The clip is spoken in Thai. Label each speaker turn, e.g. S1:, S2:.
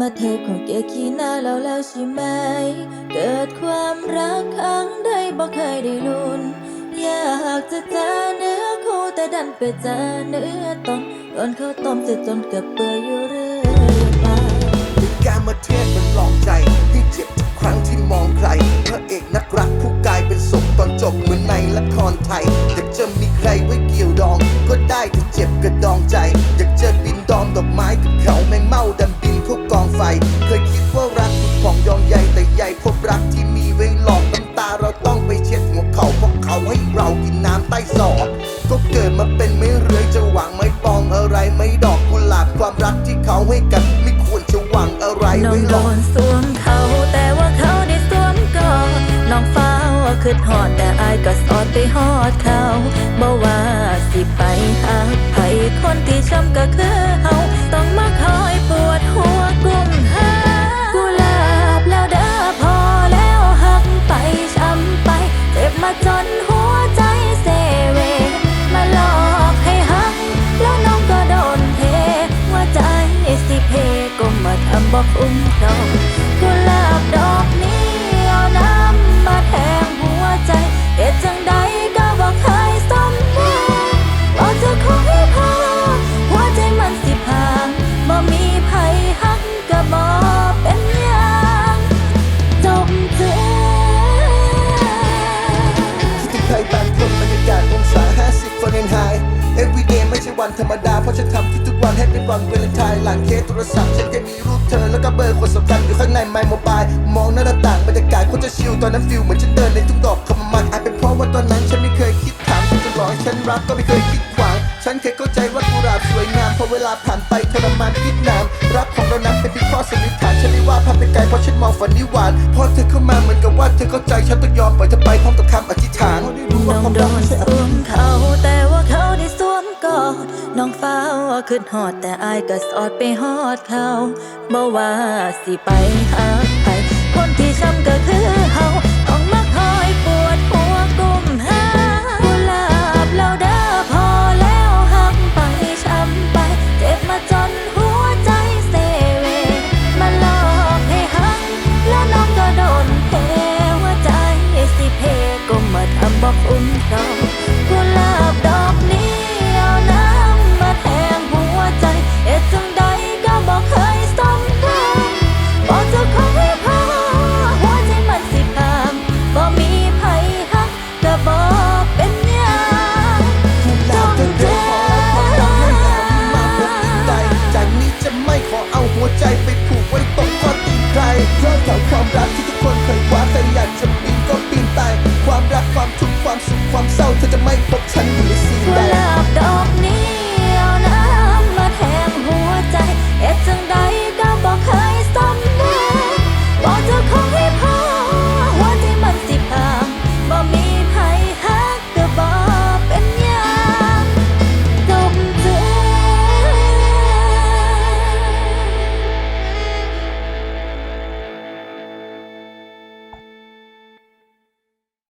S1: มาเทพของเกขี้หน้าเราแล้วใช่ไหม เกิดความรักครั้งใดบ่เคยได้ลุ้น อยากจะเจอเนื้อคู่แต่ดันไปเจอเนื้อตนโดนเขาต้มเสียจนเกือบเปื่อยอยู่เรื่อยไป
S2: การมาเทศมันหลองใจให้เจ็บทุกครั้งที่มองใครพระเอกนักรักผู้กลายเป็นศพตอนจบเหมือนในละครไทยอยากจะมีใครไว้เกี่ยวดอง ก็ได้แต่เจ็บกระดองใจ อยากจะบินดอมดอกไม้กับเขา ก็เกิดมาเป็นไม่เรื่อยจะหวังไม่ปองอะไรไม่ดอกกุหลาบความรักที่เขาให้กันไม่ควรจะหวังอะไร
S1: น้อ
S2: ไว้
S1: ง
S2: หร
S1: โด
S2: อก
S1: นสวมเขา แต่ว่าเขาได้สวมก่อนน้องฟ้าว่าคืดหอดแต่อายก็สอดไปหอดเขาบ่ว่าสิไปหาไผคนที่ช้ำก็คือำบอกอุ้มครองกุหลาบดอกนี้เอาน้ำมาแทงหัวใจเหตุจังใดก็บอกเคยสมหวังบอกจะขอให้พอหัวใจมันสิพังบ่มีไผหักก็บ่เป็นหยังจบเจอ
S2: คิดถึงใครบางคนบรรยากาศองศา50ฟาเรนไฮต์ everyday ไม่ใช่วันธรรมดา เพราะฉันทำทุกๆวันให้เป็นวันเวลนไทน์หลังเคสโทรศัพท์ฉันแค่มีรูปเธอ มโมบายมองหน้าต่างบรรยากาศโคตรจะชิลตอนนั้นฟิลเหมือนฉันเดินในทุ่งดอกคำมันอาจเป็นเพราะว่าตอนนั้นฉันไม่เคยคิดถามจนจะรอให้ฉันรักก็ไม่เคยคิดขวางฉันเคยเข้าใจว่ากุหลาบสวยงามพอเวลาผ่านไปทรมานพิษน้ำรักของเรานั้นเป็นเพียงข้อสันนิษฐานฉันไม่ว่าภาพไปไกลเพราะฉันมองฝันนิวานพอเธอเข้ามาเหมือนกับว่าเธอเข้าใจฉันต้องยอมปล่อยเธอไปพร้อมกับคำอธิษฐาน
S1: น้องโดนสวมเขา ขึ้นหอดแต่อายก็สอดไปหอดเขาบ่ว่าสิไปหาใครคนที่ช้ำก็คือเฮาต้องมาคอยปวดหัวกุมหากุหลาบแล้วเด้อพอแล้วหักไปช้ำไป เจ็บมาจนหัวใจเซเว มาหลอกให้หัก แล้วน้องก็โดนเทว่าใจสิเพก็มาทำบอกอุ้มครองกุหลา ความทุกข์ความสุขความเศ
S2: ร้าเธอจะไม่พบฉันอยู่ในสีแดงดอกนี้เอาน้ำมาแทงหัวใจเอ็ดจังได